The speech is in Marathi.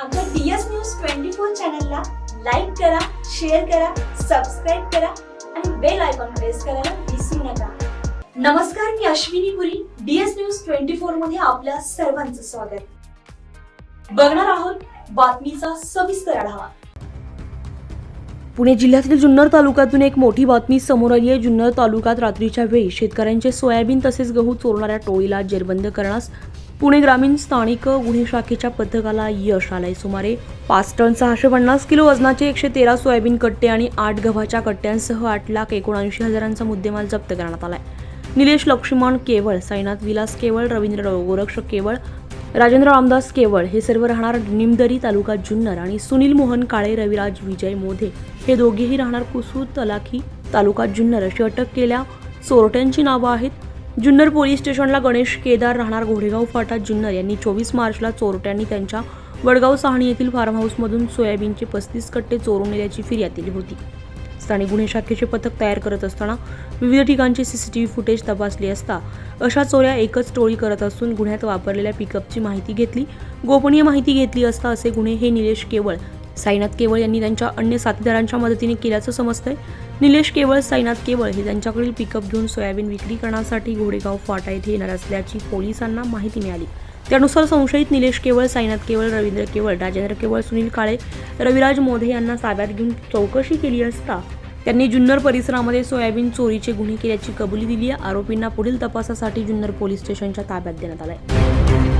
आमच्या डीएस न्यूज ट्वेंटी फोर चॅनलला लाईक करा शेअर करा सबस्क्राईब करा आणि बेल आयकॉन प्रेस करायला विसरू नका. नमस्कार मी Ashwini Puri DS news twenty फोरमध्ये आपल्या सर्वांचं स्वागत. बघणार आहोत बातमीचा सविस्तर आढावा. पुणे जिल्ह्यातील जुन्नर तालुक्यातून एक मोठी बातमी समोर आली आहे. जुन्नर तालुक्यात रात्रीच्या वेळी शेतकऱ्यांचे सोयाबीन तसेच गहू चोरणाऱ्या टोळीला जेरबंद करण्यास पुणे ग्रामीण स्थानिक गुन्हे शाखेच्या पथकाला यश आलंय. सुमारे पाच टन सहाशे पन्नास किलो वजनाचे एकशे तेरा सोयाबीन कट्टे आणि आठ गव्हाच्या कट्ट्यांसह आठ लाख एकोणऐंशी हजारांचा मुद्देमाल जप्त करण्यात आलाय. निलेश लक्ष्मण केवळ साईनाथ विलास केवळ रवींद्र गोरक्ष केवळ राजेंद्र रामदास केवळ हे सर्व राहणार निमदरी तालुका जुन्नर आणि सुनील मोहन काळे रविराज विजय मोधे हे दोघेही राहणार कुसू तलाखी तालुका जुन्नर अशी अटक केल्या. चोरट्यांची नावं आहेत. जुन्नर पोलीस स्टेशनला गणेश केदार राहणार घोडेगाव फाटा जुन्नर यांनी चोवीस मार्चला चोरट्यांनी त्यांच्या वडगाव सहाणी येथील फार्म हाऊसमधून सोयाबीनचे पस्तीस कट्टे चोरून नेल्याची फिर्याद दिली होती. स्थानिक गुन्हे शाखेचे पथक तयार करत असताना विविध ठिकाणची सीसीटीव्ही फुटेज तपासली असता अशा चोऱ्या एकच टोळी करत असून गुन्ह्यात वापरलेल्या पिकअपची माहिती घेतली गोपनीय माहिती घेतली असता असे गुन्हे हे निलेश केवळ साईनाथ केवळ यांनी त्यांच्या अन्य साथीदारांच्या मदतीने केल्याचं समजतंय. निलेश केवळ साईनाथ केवळ हे त्यांच्याकडील पिकअप घेऊन सोयाबीन विक्री करण्यासाठी घोडेगाव फाटा येथे येणार असल्याची पोलिसांना माहिती मिळाली. त्यानुसार संशयित निलेश केवळ साईनाथ केवळ रवींद्र केवळ राजेंद्र केवळ सुनील काळे रविराज मोधे यांना ताब्यात घेऊन चौकशी केली असता त्यांनी जुन्नर परिसरामध्ये सोयाबीन चोरीचे गुन्हे केल्याची कबुली दिली आहे. आरोपींना पुढील तपासासाठी जुन्नर पोलीस स्टेशनच्या ताब्यात देण्यात